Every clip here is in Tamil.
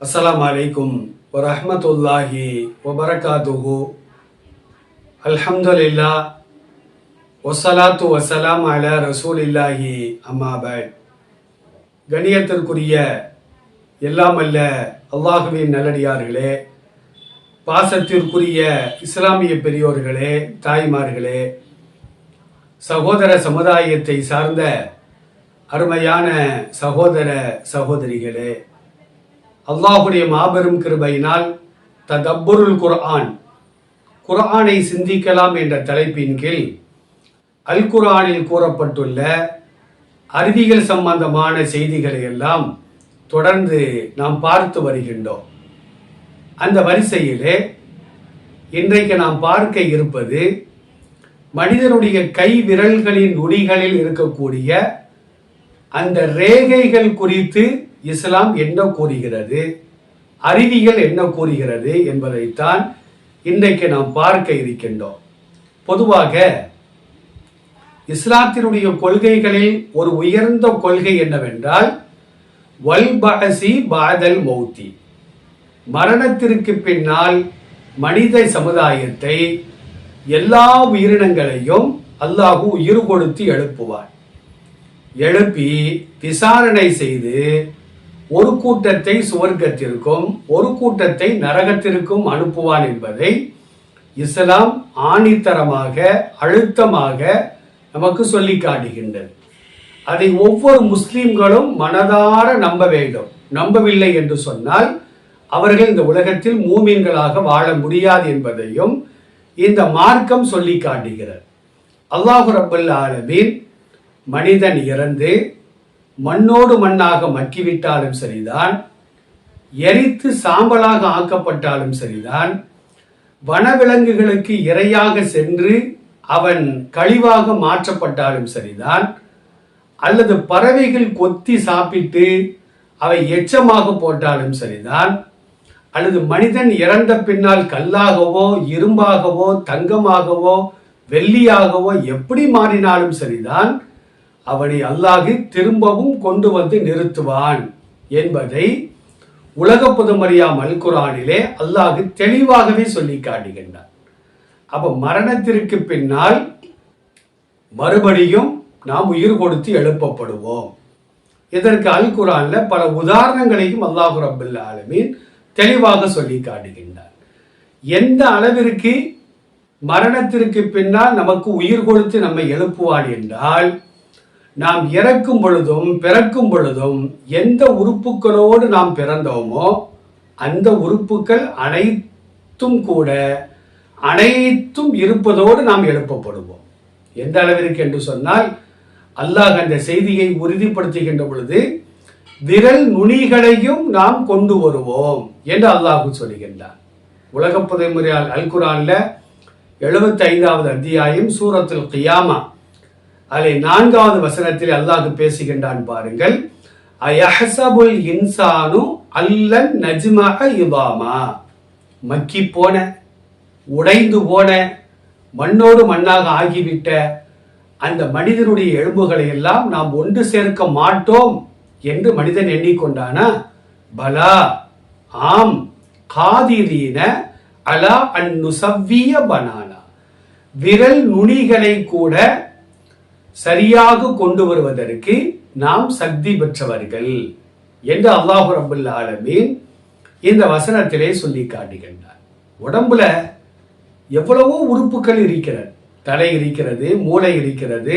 السلام علیکم ورحمۃ اللہ وبرکاتہ. الحمد للہ ஒசலாத்து வசலாம் அல ரசூலில்லாஹி. அம்மா அம்மாபட் கணியத்திற்குரிய எல்லாம் அல்ல அல்லாஹுவின் நல்லடியார்களே. பாசத்திற்குரிய இஸ்லாமிய பெரியோர்களே தாய்மார்களே. சகோதர சமுதாயத்தை சார்ந்த அருமையான சகோதர சகோதரிகளே. அல்லாஹுடைய மாபெரும் கிருபையினால் ததப்புருல் குர்ஆன். குர்ஆனை சிந்திக்கலாம் என்ற தலைப்பின் கீழ் அல்குரானில் கூறப்பட்டுள்ள அறிவியல் சம்பந்தமான செய்திகளை எல்லாம் தொடர்ந்து நாம் பார்த்து வருகின்றோம். அந்த வரிசையிலே இன்றைக்கு நாம் பார்க்க இருப்பது மனிதனுடைய கை விரல்களின் நுனிகளில் இருக்கக்கூடிய அந்த ரேகைகள் குறித்து இஸ்லாம் என்ன கூறுகிறது அறிவியல் என்ன கூறுகிறது என்பதைத்தான் இன்றைக்கு நாம் பார்க்க இருக்கின்றோம். பொதுவாக இஸ்லாத்தினுடைய கொள்கைகளில் ஒரு உயர்ந்த கொள்கை என்னவென்றால் வல்பகசி பாதல் மௌத்தி. மரணத்திற்கு பின்னால் மனித சமுதாயத்தை எல்லா உயிரினங்களையும் அல்லாஹு உயிர் கொடுத்து எழுப்புவார் எழுப்பி விசாரணை செய்து ஒரு கூட்டத்தை சுவர்க்கத்திற்கும் ஒரு கூட்டத்தை நரகத்திற்கும் அனுப்புவான் என்பதை இஸ்லாம் ஆணித்தரமாக அழுத்தமாக நமக்கு சொல்லி காட்டுகின்றது. அதை ஒவ்வொரு முஸ்லீம்களும் மனதார நம்ப வேண்டும். நம்பவில்லை என்று சொன்னால் அவர்கள் இந்த உலகத்தில் மூமின்களாக வாழ முடியாது என்பதையும் இந்த மார்க்கம் சொல்லி காட்டுகிறது. அல்லாஹு ரபுல் ஆலமீன் மனிதன் இறந்து மண்ணோடு மண்ணாக மக்கிவிட்டாலும் சரிதான் எரித்து சாம்பலாக ஆக்கப்பட்டாலும் சரிதான் வனவிலங்குகளுக்கு இரையாக சென்று அவன் கழிவாக மாற்றப்பட்டாலும் சரிதான் அல்லது பறவைகள் கொத்தி சாப்பிட்டு அவை எச்சமாக போட்டாலும் சரிதான் அல்லது மனிதன் இறந்த பின்னால் கல்லாகவோ இரும்பாகவோ தங்கமாகவோ வெள்ளியாகவோ எப்படி மாறினாலும் சரிதான் அவனை அல்லாஹு திரும்பவும் கொண்டு வந்து நிறுத்துவான் என்பதை உலக புதுமறியாம் மல்குரானிலே அல்லாஹு தெளிவாகவே சொல்லி காட்டுகின்றான். அப்ப மரணத்திற்கு பின்னால் மறுபடியும் நாம் உயிர் கொடுத்து எழுப்பப்படுவோம். இதற்கு அல் குரான்ல பல உதாரணங்களையும் அல்லாஹு ரபுல்ல ஆலமீன் தெளிவாக சொல்லி காட்டுகின்றார். எந்த அளவிற்கு மரணத்திற்கு பின்னால் நமக்கு உயிர் கொடுத்து நம்மை எழுப்புவான் என்றால் நாம் இறக்கும் பொழுதும் பிறக்கும் பொழுதும் எந்த உறுப்புகளோடு நாம் பிறந்தோமோ அந்த உறுப்புகள் அனைத்தும் கூட அனைத்தும் இருப்பதோடு நாம் எழுப்பப்படுவோம். எந்த அளவிற்கு என்று சொன்னால் அல்லாஹ் அந்த செய்தியை உறுதிப்படுத்துகின்ற பொழுது விரல் நுனிகளையும் நாம் கொண்டு வருவோம் என்று அல்லாஹு சொல்லுகின்றார் உலக புதைமுறையால் அல் குரான்ல எழுபத்தி ஐந்தாவது அத்தியாயம் சூரத்தில் கியாமா. அதில் நான்காவது வசனத்தில் அல்லாஹ் பேசுகின்றான் பாருங்கள் அயஹசபுல் இன்சானு அல்லன் நஜ்மாக இபாமா. மக்கி போன உடைந்து போன மண்ணோடு மண்ணாக ஆகிவிட்ட அந்த மனிதனுடைய எலும்புகளை எல்லாம் நாம் ஒன்று சேர்க்க மாட்டோம் என்று மனிதன் எண்ணிக்கொண்டானா? பலா. ஆம். காதிரீன அலா அந்நுசவ்விய பனானா. விரல் நுனிகளை கூட சரியாக கொண்டு வருவதற்கு நாம் சக்தி பெற்றவர்கள் என்று அல்லாஹு ரபுல்ல ஆலமீன் இந்த வசனத்திலே சொல்லி காட்டுகின்றார். உடம்புல எவ்வளவோ உறுப்புகள் இருக்கிறது. தலை இருக்கிறது மூளை இருக்கிறது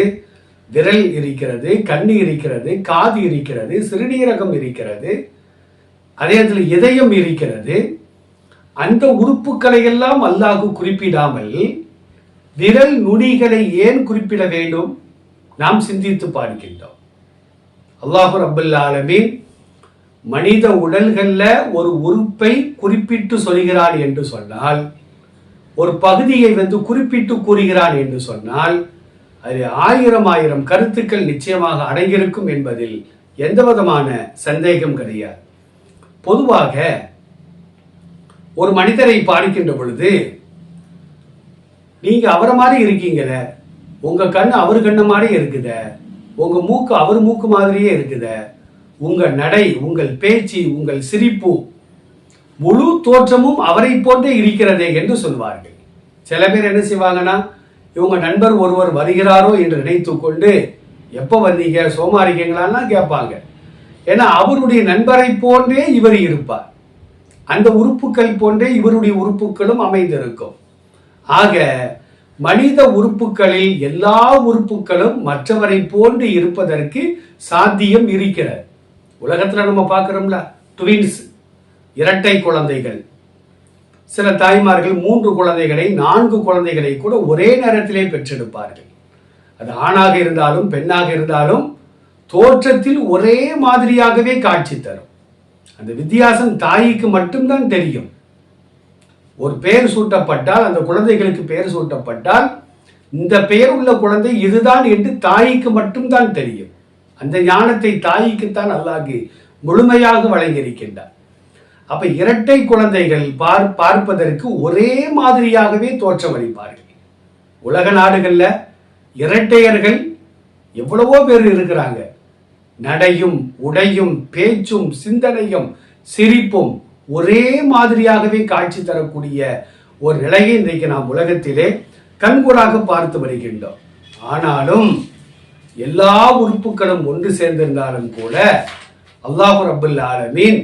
விரல் இருக்கிறது கண்ணு இருக்கிறது காது இருக்கிறது சிறுநீரகம் இருக்கிறது. அதே இடத்துல இதயம் இருக்கிறது. அந்த உறுப்புகளை எல்லாம் அல்லாஹு குறிப்பிடாமல் விரல் நுனிகளை ஏன் குறிப்பிட வேண்டும்? நாம் சிந்தித்து பார்க்கின்றோம். அல்லாஹு ரபுல்ல ஆலமீன் மனித உடல்களில் ஒரு உறுப்பை குறிப்பிட்டு சொல்கிறான் என்று சொன்னால் ஒரு பகுதியை வந்து குறிப்பிட்டு கூறுகிறான் என்று சொன்னால் அது ஆயிரம் ஆயிரம் கருத்துக்கள் நிச்சயமாக அடங்கியிருக்கும் என்பதில் எந்த விதமான சந்தேகம் கிடையாது. பொதுவாக ஒரு மனிதரை பாடிக்கின்ற பொழுது நீங்க அவரை மாதிரி இருக்கீங்கள உங்க கண் அவர் கண்ணு மாதிரி இருக்குத உங்க மூக்கு அவர் மூக்கு மாதிரியே இருக்குத உங்க நடை உங்கள் பேச்சு உங்கள் சிரிப்பு முழு தோற்றமும் அவரை போன்றே இருக்கிறதே என்று சொல்வார்கள். சில பேர் என்ன செய்வாங்கன்னா இவங்க நண்பர் ஒருவர் வருகிறாரோ என்று நினைத்து கொண்டு எப்போ வந்தீங்க சோமா கேட்பாங்க. ஏன்னா அவருடைய நண்பரை போன்றே இவர் இருப்பார். அந்த உறுப்புகள் போன்றே இவருடைய உறுப்புகளும் அமைந்திருக்கும். ஆக மனித உறுப்புகளில் எல்லா உறுப்புகளும் மற்றவரை போன்று இருப்பதற்கு சாத்தியம் இருக்கிறது. உலகத்தில் நம்ம பார்க்குறோம்ல ட்வின்ஸ் இரட்டை குழந்தைகள். சில தாய்மார்கள் மூன்று குழந்தைகளை நான்கு குழந்தைகளை கூட ஒரே நேரத்திலே பெற்றெடுப்பார்கள். அது ஆணாக இருந்தாலும் பெண்ணாக இருந்தாலும் தோற்றத்தில் ஒரே மாதிரியாகவே காட்சி தரும். அந்த வித்தியாசம் தாய்க்கு மட்டும்தான் தெரியும். ஒரு பெயர் சூட்டப்பட்டால் அந்த குழந்தைகளுக்கு பெயர் சூட்டப்பட்டால் இந்த பெயர் உள்ள குழந்தை இதுதான் என்று தாய்க்கு மட்டும்தான் தெரியும். அந்த ஞானத்தை தாய்க்குத்தான் அல்லாஹ் முழுமையாக வழங்கியிருக்கின்றார் அப்ப இரட்டை குழந்தைகள் பார் பார்ப்பதற்கு ஒரே மாதிரியாகவே தோற்றமளிப்பார்கள் உலக நாடுகளில் இரட்டையர்கள் எவ்வளவோ பேர் இருக்கிறாங்க. நடையும் உடையும் பேச்சும் சிந்தனையும் சிரிப்பும் ஒரே மாதிரியாகவே காட்சி தரக்கூடிய ஒரு நிலையை இன்றைக்கு நாம் உலகத்திலே கண்கூடாக பார்த்து வருகின்றோம். ஆனாலும் எல்லா உறுப்புகளும் ஒன்று சேர்ந்திருந்தாலும் கூட அல்லாஹு ரபுல் ஆலமீன்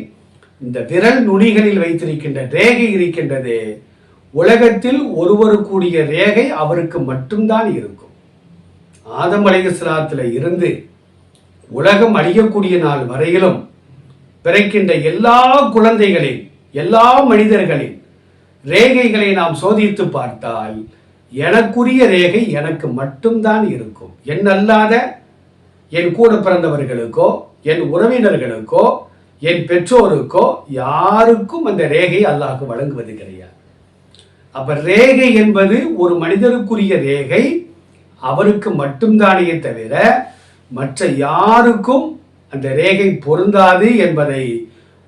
இந்த விரல் நுனிகளில் வைத்திருக்கின்ற ரேகை இருக்கின்றது. உலகத்தில் ஒருவருக்குரிய ரேகை அவருக்கு மட்டும்தான் இருக்கும். ஆதம் அலைஹிஸ்ஸலாத்துல இருந்து உலகம் அழியக்கூடிய நாள் வரையிலும் பிறக்கின்ற எல்லா குழந்தைகளின் எல்லா மனிதர்களின் ரேகைகளை நாம் சோதித்து பார்த்தால் எனக்குரிய ரேகை எனக்கு மட்டும்தான் இருக்கும். என் அல்லாத என் கூட பிறந்தவர்களுக்கோ என் உறவினர்களுக்கோ என் பெற்றோருக்கோ யாருக்கும் அந்த ரேகை அல்லாஹுக்கு வழங்குவது கிடையாது அப்ப ரேகை என்பது ஒரு மனிதருக்குரிய ரேகை அவருக்கு மட்டும்தானே தவிர மற்ற யாருக்கும் அந்த ரேகை பொருந்தாது என்பதை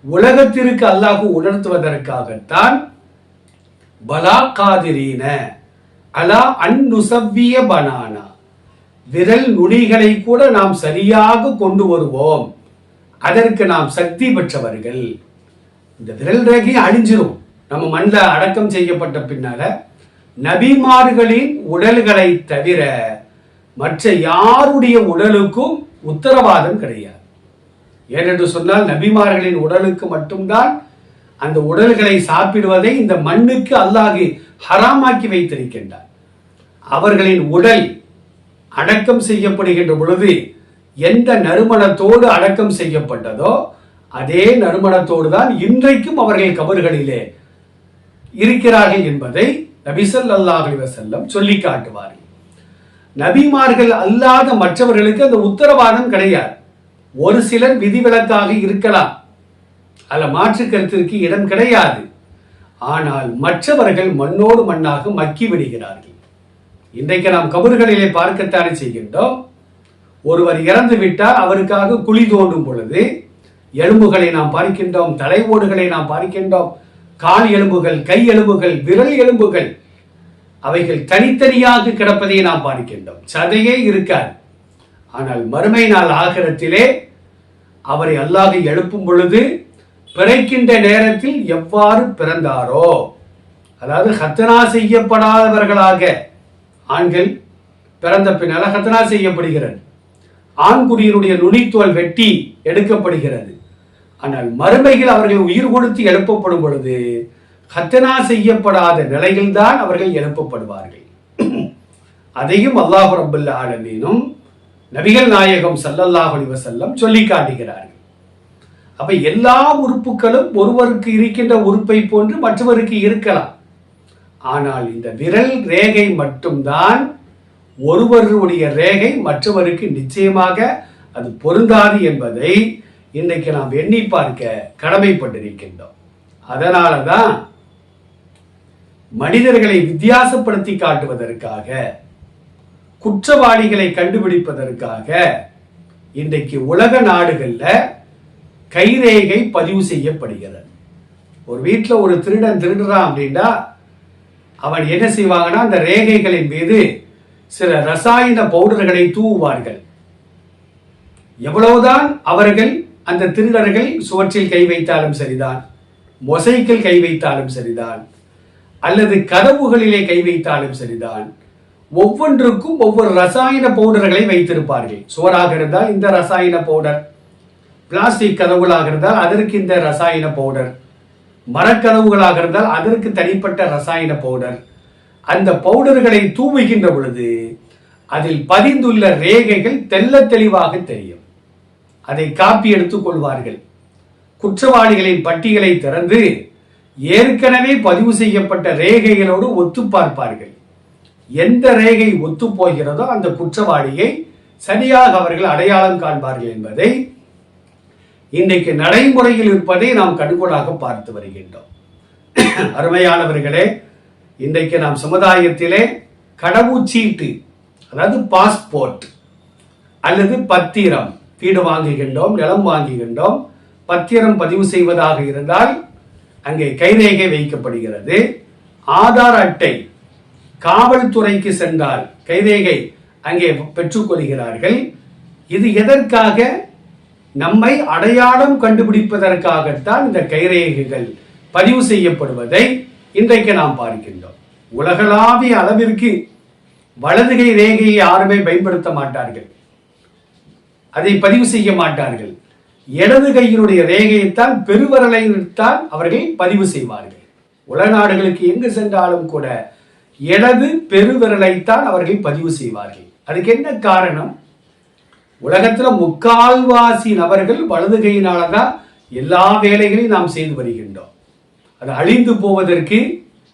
உலகத்திற்கு அல்லாஹு உணர்த்துவதற்காகத்தான் பலா காதிரீன அலா அந்நுசவ்விய பனானா. விரல் நுனிகளை கூட நாம் சரியாக கொண்டு வருவோம். அதற்கு நாம் சக்தி பெற்றவர்கள். இந்த விரல் ரேகை அழிஞ்சிரும். நம்ம மண்ணில் அடக்கம் செய்யப்பட்ட பின்னால நபிமார்களின் உடல்களை தவிர மற்ற யாருடைய உடலுக்கும் உத்தரவாதம் கிடையாது. ஏனென்று சொன்னால் நபிமார்களின் உடலுக்கு மட்டும்தான் அந்த உடல்களை சாப்பிடுவதை இந்த மண்ணுக்கு அல்லாஹு ஹராமாக்கி வைத்திருக்கின்றார் அவர்களின் உடல் அடக்கம் செய்யப்படுகின்ற பொழுது எந்த நறுமணத்தோடு அடக்கம் செய்யப்பட்டதோ அதே நறுமணத்தோடு தான் இன்றைக்கும் அவர்கள் கபர்களிலே இருக்கிறார்கள் என்பதை நபிசல் அலைஹி செல்லம் சொல்லி காட்டுவார்கள் நபிமார்கள் அல்லாத மற்றவர்களுக்கு அந்த உத்தரவாதம் கிடையாது. ஒரு சிலர் விதிவிலக்காக இருக்கலாம். அல்ல மாற்று கருத்திற்கு இடம் கிடையாது. ஆனால் மற்றவர்கள் மண்ணோடு மண்ணாக மக்கி விடுகிறார்கள். இன்றைக்கு நாம் கபர்களிலே பார்க்கத்தானே செய்கின்றோம்? ஒருவர் இறந்து விட்டால் அவருக்காக குழி தோண்டும் பொழுது எலும்புகளை நாம் பார்க்கின்றோம் தலை ஓடுகளை நாம் பார்க்கின்றோம் கால் எலும்புகள் கை எலும்புகள் விரல் எலும்புகள் அவைகள் தனித்தனியாக கிடப்பதை நாம் பார்க்கின்றோம் சதையே இருக்காது. ஆனால் மறுமை நாள் ஆகிறத்திலே அவரை அல்லாஹ் எழுப்பும் பொழுது பிறக்கின்ற நேரத்தில் எவ்வாறு பிறந்தாரோ அதாவது ஹத்தனா செய்யப்படாதவர்களாக ஆண்கள் பிறந்த பின்னால ஹத்தனா செய்யப்படுகிறது. ஆண்குடியினுடைய நுனித்தோல் வெட்டி எடுக்கப்படுகிறது. ஆனால் மறுமையில் அவர்கள் உயிர் கொடுத்து எழுப்பப்படும் பொழுது ஹத்தனா செய்யப்படாத நிலையில்தான் அவர்கள் எழுப்பப்படுவார்கள். அதையும் அல்லாஹு ரபுல்ல ஆலமீனும் நபிகள் நாயகம் சல்லல்லாஹ் அலைஹி சொல்லி காட்டுகிறார்கள். அப்ப எல்லா உறுப்புகளும் ஒருவருக்கு இருக்கின்ற உறுப்பை போன்று மற்றவருக்கு இருக்கலாம். ஆனால் இந்த விரல் ரேகை மட்டும்தான் ஒருவருடைய ரேகை மற்றவருக்கு நிச்சயமாக அது பொருந்தாது என்பதை இன்றைக்கு நாம் எண்ணி பார்க்க கடமைப்பட்டிருக்கின்றோம். அதனால தான் மனிதர்களை வித்தியாசப்படுத்தி காட்டுவதற்காக குற்றவாளிகளை கண்டுபிடிப்பதற்காக இன்றைக்கு உலக நாடுகளில் கைரேகை பதிவு செய்யப்படுகிறது. ஒரு வீட்டில் ஒரு திருடன் திருடுறான் அப்படின்னா அவன் என்ன செய்வாங்கன்னா அந்த ரேகைகளின் மீது சில ரசாயன பவுடர்களை தூவுவார்கள். எவ்வளவுதான் அவர்கள் அந்த திருடர்கள் சுவற்றில் கை வைத்தாலும் சரிதான் மொசைக்கில் கை வைத்தாலும் சரிதான் அல்லது கதவுகளிலே கை வைத்தாலும் சரிதான் ஒவ்வொன்றுக்கும் ஒவ்வொரு ரசாயன பவுடர்களை வைத்திருப்பார்கள். சுவராக இருந்தால் இந்த ரசாயன பவுடர் பிளாஸ்டிக் கதவுகளாக இருந்தால் அதற்கு இந்த ரசாயன பவுடர் மரக்கதவுகளாக இருந்தால் அதற்கு தனிப்பட்ட ரசாயன பவுடர் அந்த பவுடர்களை தூவுகின்ற பொழுது அதில் பதிந்துள்ள ரேகைகள் தெல்ல தெளிவாக தெரியும். அதை காப்பி எடுத்துக் கொள்வார்கள். குற்றவாளிகளின் பட்டியலை திறந்து ஏற்கனவே பதிவு செய்யப்பட்ட ரேகைகளோடு ஒத்து பார்ப்பார்கள். எந்த ரேகை ஒத்து போகிறதோ அந்த குற்றவாளியை சரியாக அவர்கள் அடையாளம் காண்பார்கள் என்பதை இன்றைக்கு நடைமுறையில் இருப்பதை நாம் கண்கூடாக பார்த்து வருகின்றோம். அருமையானவர்களே இன்றைக்கு நாம் சமுதாயத்திலே கடவுச்சீட்டு அதாவது பாஸ்போர்ட் அல்லது பத்திரம் வீடு வாங்குகின்றோம் நிலம் வாங்குகின்றோம் பத்திரம் பதிவு செய்வதாக இருந்தால் அங்கே கைரேகை வைக்கப்படுகிறது. ஆதார் அட்டை காவல்துறைக்கு சென்றால் கைரேகை அங்கே பெற்றுக்கொள்கிறார்கள் இது எதற்காக? நம்மை அடையாளம் கண்டுபிடிப்பதற்காகத்தான் இந்த கைரேகைகள் பதிவு செய்யப்படுவதை இன்றைக்கு நாம் பார்க்கின்றோம். உலகளாவிய அளவிற்கு வலதுகை ரேகையை யாருமே பயன்படுத்த மாட்டார்கள். அதை பதிவு செய்ய மாட்டார்கள். இடது கையினுடைய ரேகையைத்தான் பெருவரலைத்தான் அவர்கள் பதிவு செய்வார்கள். உலக நாடுகளுக்கு எங்கு சென்றாலும் கூட இடது பெருவிரலைத்தான் அவர்கள் பதிவு செய்வார்கள். அதுக்கு என்ன காரணம்? உலகத்துல முக்கால்வாசி நபர்கள் வலது கையினால தான் எல்லா வேலைகளையும் நாம் செய்து வருகின்றோம். அது அழிந்து போவதற்கு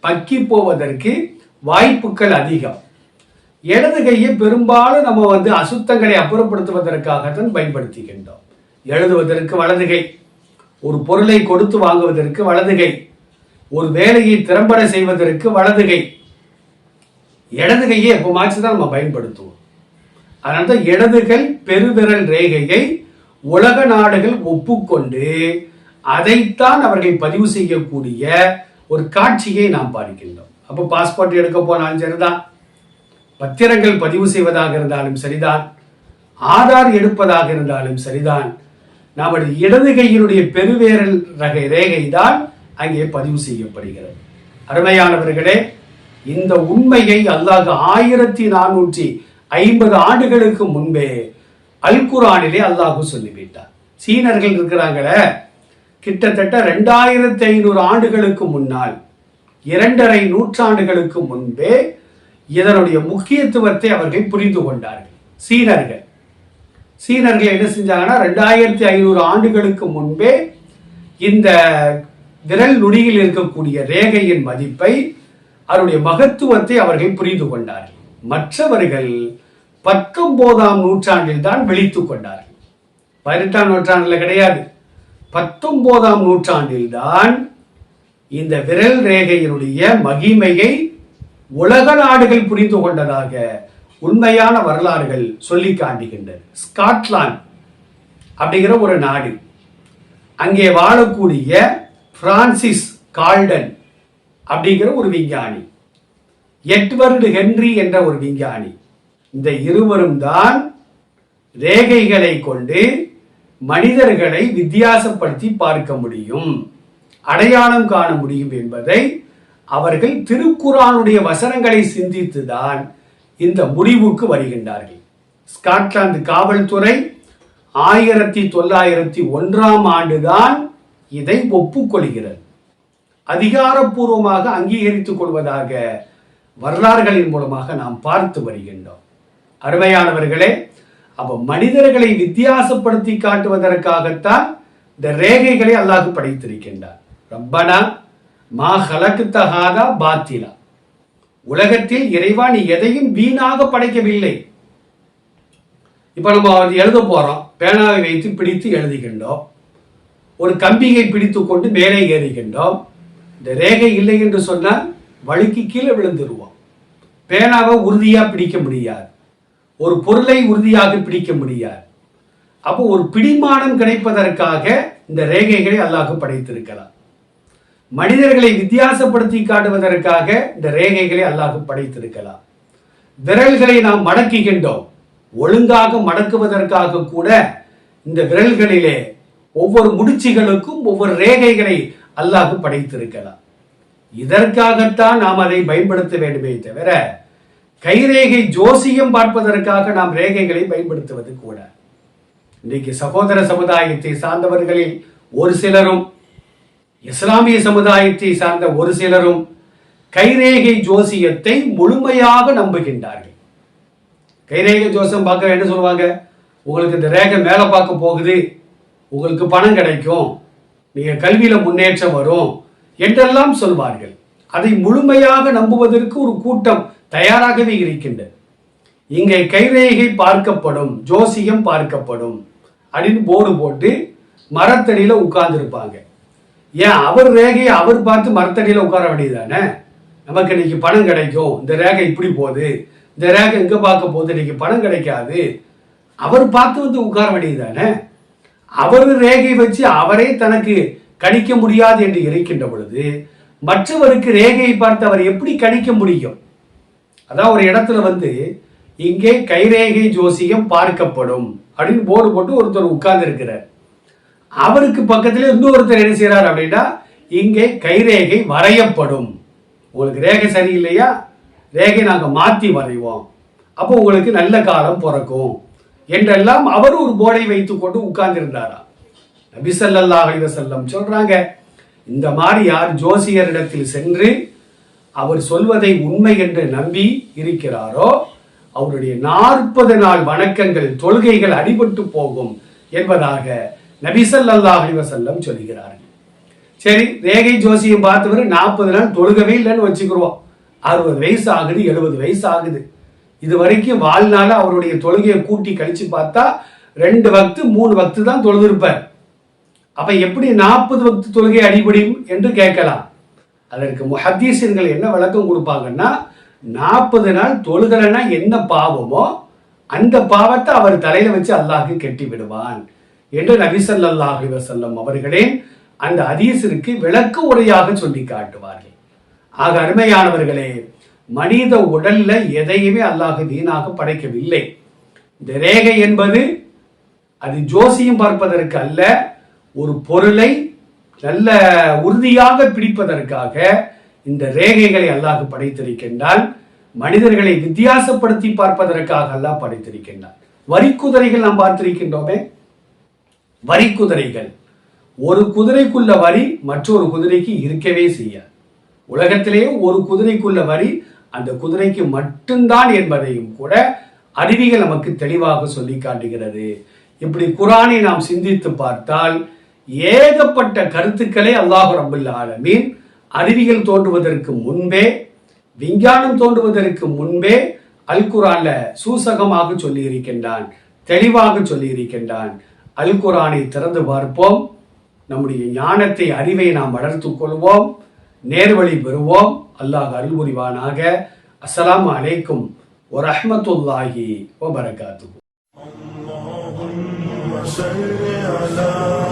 பக்கி போவதற்கு வாய்ப்புகள் அதிகம். இடது கையை பெரும்பாலும் நம்ம வந்து அசுத்தங்களை அப்புறப்படுத்துவதற்காகத்தான் பயன்படுத்துகின்றோம். எழுதுவதற்கு வலது கை ஒரு பொருளை கொடுத்து வாங்குவதற்கு வலது கை ஒரு வேலையை திறம்பட செய்வதற்கு வலது கை இடது கையை எப்போமாச்சு தான் நம்ம பயன்படுத்துவோம். அதனால தான் இடதுகள் பெருவிரல் ரேகையை உலக நாடுகள் ஒப்புக்கொண்டு அதைத்தான் அவர்கள் பதிவு செய்யக்கூடிய ஒரு காட்சியை நாம் பார்க்கின்றோம். அப்போ பாஸ்போர்ட் எடுக்க போனாலும் சரிதான். பத்திரங்கள் பதிவு செய்வதாக இருந்தாலும் சரிதான். ஆதார் எடுப்பதாக இருந்தாலும் சரிதான். நமது இடது கையினுடைய பெருவேரல் ரக ரேகை தான் அங்கே பதிவு செய்யப்படுகிறது. அருமையானவர்களே இந்த உண்மையை அல்லாஹ் ஆயிரத்தி நானூற்றி ஐம்பது ஆண்டுகளுக்கு முன்பே அல்குரானிலே அல்லாஹு சொல்லிவிட்டார் சீனர்கள் இருக்கிறாங்களே கிட்டத்தட்ட ரெண்டாயிரத்தி ஐநூறு ஆண்டுகளுக்கு முன்னால் இரண்டரை நூற்றாண்டுகளுக்கு முன்பே இதனுடைய முக்கியத்துவத்தை அவர்கள் புரிந்து கொண்டார்கள். சீனர்கள். சீனர்கள் என்ன செஞ்சாங்கன்னா ரெண்டாயிரத்தி ஐநூறு ஆண்டுகளுக்கு முன்பே இந்த விரல் நுடியில் இருக்கக்கூடிய ரேகையின் மதிப்பை அதனுடைய மகத்துவத்தை அவர்கள் புரிந்து கொண்டார்கள். மற்றவர்கள் பத்தொன்பதாம் நூற்றாண்டில் தான் விழித்துக் கொண்டார்கள். பதினெட்டாம் நூற்றாண்டில் கிடையாது. பத்தொன்பதாம் நூற்றாண்டில்தான் இந்த விரல் ரேகையினுடைய மகிமையை உலக நாடுகள் புரிந்து கொண்டதாக உண்மையான வரலாறுகள் சொல்லி காட்டுகின்றன ஸ்காட்லாந்து அப்படிங்கிற ஒரு நாடு. அங்கே வாழக்கூடிய பிரான்சிஸ் கால்டன் அப்படிங்கிற ஒரு விஞ்ஞானி. எட்வர்டு ஹென்றி என்ற ஒரு விஞ்ஞானி. இந்த இருவரும் தான் ரேகைகளை கொண்டு மனிதர்களை வித்தியாசப்படுத்தி பார்க்க முடியும். அடையாளம் காண முடியும் என்பதை அவர்கள் திருக்குறானுடைய வசனங்களை சிந்தித்துதான் இந்த முடிவுக்கு வருகின்றார்கள். ஸ்காட்லாந்து காவல்துறை ஆயிரத்தி தொள்ளாயிரத்தி ஒன்றாம் ஆண்டுதான் இதை ஒப்புக்கொள்கிறது. அதிகாரப்பூர்வமாக அங்கீகரித்துக் கொள்வதாக வரலாறுகளின் மூலமாக நாம் பார்த்து வருகின்றோம். அருமையானவர்களே அப்ப மனிதர்களை வித்தியாசப்படுத்தி காட்டுவதற்காகத்தான் இந்த ரேகைகளை அல்லாஹ் படைத்திருக்கின்றார் ரப்பனா மா ஹலக்கு தகாதா பாத்திலா. உலகத்தில் இறைவா நீ எதையும் வீணாக படைக்கவில்லை. இப்ப நம்ம வந்து எழுத போறோம். பேனாவை வைத்து பிடித்து எழுதுகின்றோம். ஒரு கம்பியை பிடித்து கொண்டு மேலே ஏறுகின்றோம். இந்த ரேகை இல்லை என்று சொன்னால் வழுக்கி கீழே விழுந்துருவோம். பேனாவை உறுதியாக பிடிக்க முடியாது. ஒரு பொருளை உறுதியாக பிடிக்க முடியாது. அப்போ ஒரு பிடிமானம் கிடைப்பதற்காக இந்த ரேகைகளை அல்லாஹ் படைத்திருக்கலாம் மனிதர்களை வித்தியாசப்படுத்தி காட்டுவதற்காக இந்த ரேகைகளை அல்லாஹ் படைத்திருக்கலாம் விரல்களை நாம் மடக்குகின்றோம். ஒழுங்காக மடக்குவதற்காக கூட இந்த விரல்களிலே ஒவ்வொரு முடிச்சுகளுக்கும் ஒவ்வொரு ரேகைகளை அல்லாஹ் படைத்திருக்கலாம் இதற்காகத்தான் நாம் அதை பயன்படுத்த வேண்டுமே தவிர கைரேகை ஜோசியம் பார்ப்பதற்காக நாம் ரேகைகளை பயன்படுத்துவது கூட. இன்றைக்கு சகோதர சமுதாயத்தை சார்ந்தவர்களில் ஒரு சிலரும் இஸ்லாமிய சமுதாயத்தை சார்ந்த ஒரு சிலரும் கைரேகை ஜோசியத்தை முழுமையாக நம்புகின்றார்கள். கைரேகை ஜோசியம் பார்க்க என்ன சொல்லுவாங்க? உங்களுக்கு இந்த ரேகை மேலே பார்க்க போகுது. உங்களுக்கு பணம் கிடைக்கும். நீங்கள் கல்வியில் முன்னேற்றம் வரும். என்றெல்லாம் சொல்வார்கள். அதை முழுமையாக நம்புவதற்கு ஒரு கூட்டம் தயாராகவே இருக்கின்றது இங்கே கைரேகை பார்க்கப்படும் ஜோசியம் பார்க்கப்படும் அப்படின்னு போர்டு போட்டு மரத்தடியில் உட்கார்ந்துருப்பாங்க. ஏன்? அவர் ரேகையை அவர் பார்த்து மரத்தடியில் உட்கார வேண்டியதானே நமக்கு இன்னைக்கு பணம் கிடைக்கும். இந்த ரேகை இப்படி போகுது. இந்த ரேகை எங்கே பார்க்க போகுது? இன்னைக்கு பணம் கிடைக்காது. அவர் பார்த்து வந்து உட்கார வேண்டியதானே அவர் ரேகை வச்சு அவரே தனக்கு கணிக்க முடியாது என்று இருக்கின்ற பொழுது மற்றவருக்கு ரேகையை பார்த்து அவர் எப்படி கணிக்க முடியும்? அதான் ஒரு இடத்துல வந்து இங்கே கைரேகை ஜோசியம் பார்க்கப்படும் அப்படின்னு போர்டு போட்டு ஒருத்தர் உட்கார்ந்து இருக்கிறார் அவருக்கு பக்கத்தில் இன்னொருத்தர் என்ன செய்கிறார் அப்படின்னா இங்கே கைரேகை வரையப்படும். உங்களுக்கு ரேகை சரியில்லையா? ரேகை நாங்கள் மாற்றி வரைவோம். அப்போ உங்களுக்கு நல்ல காலம் பிறக்கும். என்றெல்லாம் அவர் ஒரு போர்டை வைத்துக் கொண்டு உட்கார்ந்திருந்தாரா? நபி ஸல்லல்லாஹு அலைஹி சொல்றாங்க இந்த மாதிரி யார் ஜோசியரிடத்தில் சென்று அவர் சொல்வதை உண்மை என்று நம்பி இருக்கிறாரோ அவருடைய நாற்பது நாள் வணக்கங்கள் தொழுகைகள் அடிபட்டு போகும் என்பதாக நபி ஸல்லல்லாஹு சொல்கிறார்கள். சரி ரேகை ஜோசியம் பார்த்தவர் நாற்பது நாள் தொழுகவே இல்லைன்னு வச்சுக்கிறோம். அறுபது வயசு ஆகுது எழுபது வயசு ஆகுது. இது வரைக்கும் வாழ்நாள அவருடைய தொழுகையை கூட்டி கழிச்சு பார்த்தா ரெண்டு வக்து மூணு வக்து தான் தொழுதிருப்பார். அப்ப எப்படி நாற்பது வக்து தொழுகை அடிபடியும் என்று கேட்கலாம். அதற்கு முஹத்தீசர்கள் என்ன விளக்கம் கொடுப்பாங்கன்னா நாற்பது நாள் தொழுகிறனா என்ன பாவமோ அந்த பாவத்தை அவர் தலையில வச்சு அல்லாஹ்க்கு கெட்டி விடுவான் என்று நபி ஸல்லல்லாஹு அலைஹி அவர்களே அந்த அதீசருக்கு விளக்கு உரையாக சொல்லி காட்டுவார்கள். ஆக அருமையானவர்களே மனித உடல்ல எதையுமே அல்லாஹு வீணாக படைக்கவில்லை. இந்த ரேகை என்பது அது ஜோசியம் பார்ப்பதற்கு அல்ல ஒரு பொருளை நல்ல உறுதியாக பிடிப்பதற்காக இந்த ரேகைகளை அல்லாஹ் படைத்திருக்கின்றான். மனிதர்களை வித்தியாசப்படுத்தி பார்ப்பதற்காக அல்லாஹ் படைத்திருக்கின்றான். வரிக்குதிரைகள் நாம் பார்த்திருக்கின்றோமே? வரிக்குதிரைகள் ஒரு குதிரைக்குள்ள வரி மற்றொரு குதிரைக்கு இருக்கவே செய்யாது. உலகத்திலேயே ஒரு குதிரைக்குள்ள வரி அந்த குதிரைக்கு மட்டும்தான் என்பதையும் கூட அறிவிகள் நமக்கு தெளிவாக சொல்லி காட்டுகிறது. இப்படி குரானை நாம் சிந்தித்து பார்த்தால் ஏகப்பட்ட கருத்துக்களை அல்லாஹ் ரபுல் ஆலமீன் அறிவியல் தோன்றுவதற்கு முன்பே விஞ்ஞானம் தோன்றுவதற்கு முன்பே அல் குரான்ல சூசகமாக சொல்லி இருக்கின்றான் தெளிவாக சொல்லி இருக்கின்றான் அல் குரானை திறந்து பார்ப்போம் நம்முடைய ஞானத்தை அறிவை நாம் வளர்த்துக் கொள்வோம் நேர்வழி பெறுவோம் அல்லாஹ் அருள் புரிவானாக அஸ்ஸலாமு அலைக்கும் வரஹ்மத்துல்லாஹி வபரகாத்துஹு صل على